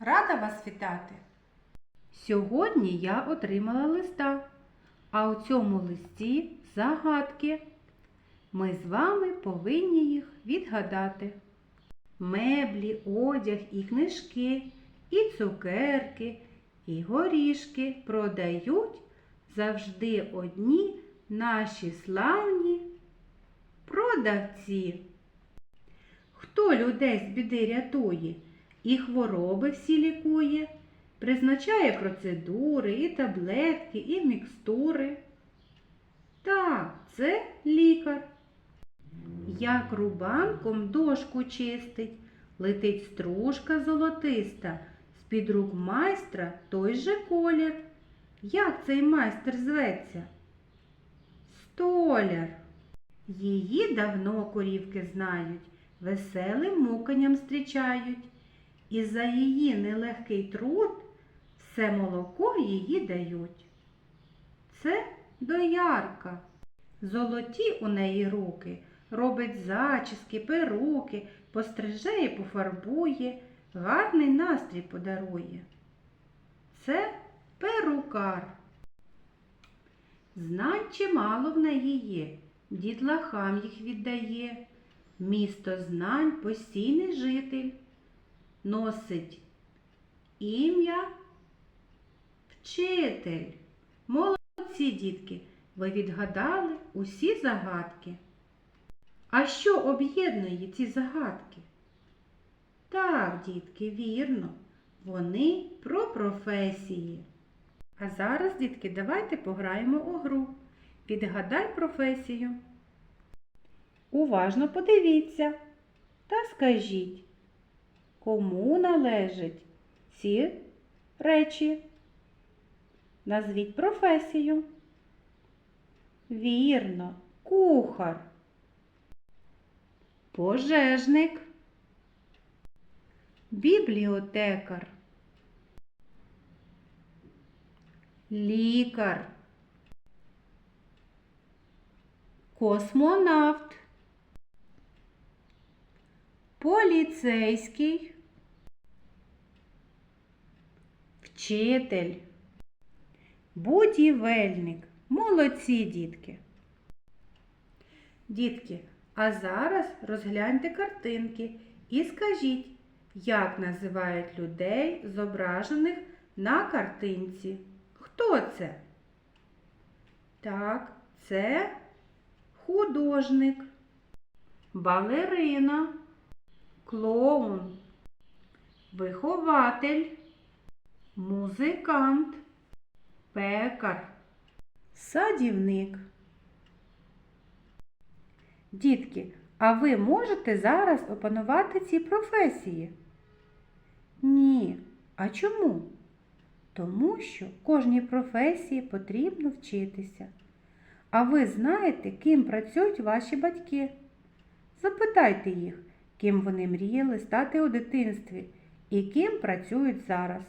Рада вас вітати! Сьогодні я отримала листа, а у цьому листі загадки. Ми з вами повинні їх відгадати. Меблі, одяг і книжки, і цукерки, і горішки продають завжди одні наші славні продавці. Хто людей з біди рятує і хвороби всі лікує, призначає процедури, і таблетки, і мікстури. Так, це лікар. Як рубанком дошку чистить, летить стружка золотиста, з-під рук майстра той же колір. Як цей майстер зветься? Столяр. Її давно корівки знають, веселим муканням зустрічають. І за її нелегкий труд все молоко її дають. Це доярка. Золоті у неї руки, робить зачіски, перуки, постриже і пофарбує, гарний настрій подарує. Це перукар. Знань чимало в неї є, дітлахам їх віддає. Місто знань постійний житель носить ім'я вчитель. Молодці, дітки, ви відгадали усі загадки. А що об'єднує ці загадки? Так, дітки, вірно, вони про професії. А зараз, дітки, давайте пограємо у гру. Відгадай професію. Уважно подивіться та скажіть, кому належать ці речі? Назвіть професію. Вірно, кухар, пожежник, бібліотекар, лікар, космонавт, поліцейський, вчитель, будівельник. Молодці, дітки. Дітки, а зараз розгляньте картинки і скажіть, як називають людей, зображених на картинці. Хто це? Так, це художник, балерина, клоун, вихователь, музикант, пекар, садівник. Дітки, а ви можете зараз опанувати ці професії? Ні. А чому? Тому що кожній професії потрібно вчитися. А ви знаєте, ким працюють ваші батьки? Запитайте їх, ким вони мріяли стати у дитинстві і ким працюють зараз.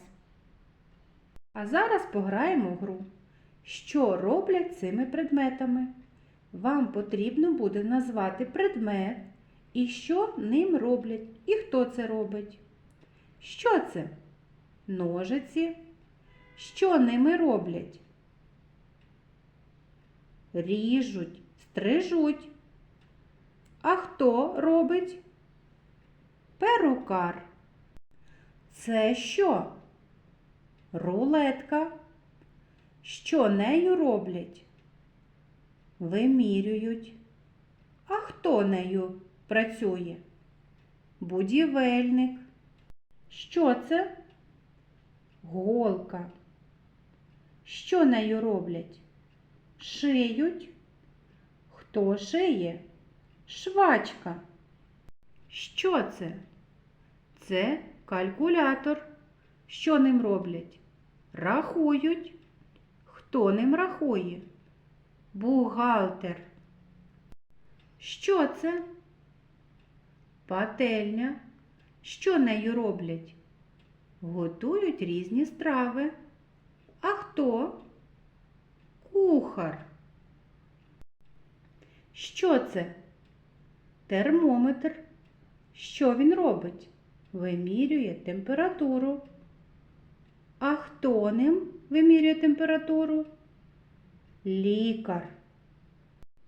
А зараз пограємо в гру. Що роблять цими предметами? Вам потрібно буде назвати предмет і що ним роблять, і хто це робить. Що це? Ножиці. Що ними роблять? Ріжуть, стрижуть. А хто робить? Перукар. Це що? Рулетка. Що нею роблять? Вимірюють. А хто нею працює? Будівельник. Що це? Голка. Що нею роблять? Шиють. Хто шиє? Швачка. Що це? Це калькулятор. Що ним роблять? Рахують. Хто ним рахує? Бухгалтер. Що це? Пательня. Що нею роблять? Готують різні страви. А хто? Кухар. Що це? Термометр. Що він робить? Вимірює температуру. А хто ним вимірює температуру? Лікар.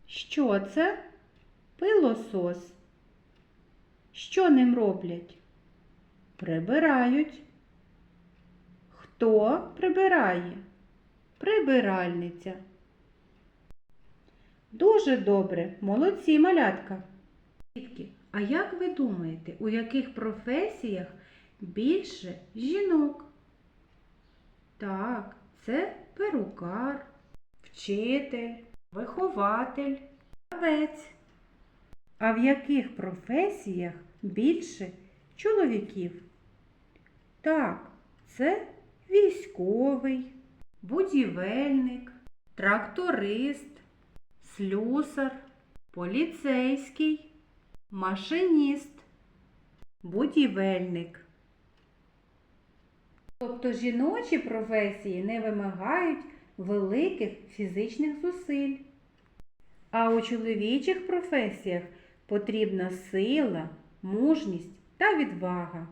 Що це? Пилосос. Що ним роблять? Прибирають. Хто прибирає? Прибиральниця. Дуже добре, молодці малятка. Дітки, а як ви думаєте, у яких професіях більше жінок? Так, це перукар, вчитель, вихователь, гравець. А в яких професіях більше чоловіків? Так, це військовий, будівельник, тракторист, слюсар, поліцейський, машиніст, будівельник. Тобто жіночі професії не вимагають великих фізичних зусиль. А у чоловічих професіях потрібна сила, мужність та відвага.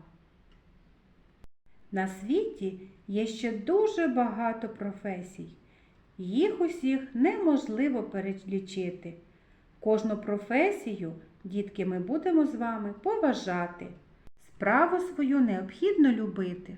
На світі є ще дуже багато професій. Їх усіх неможливо перелічити. Кожну професію, дітки, ми будемо з вами поважати. Справу свою необхідно любити.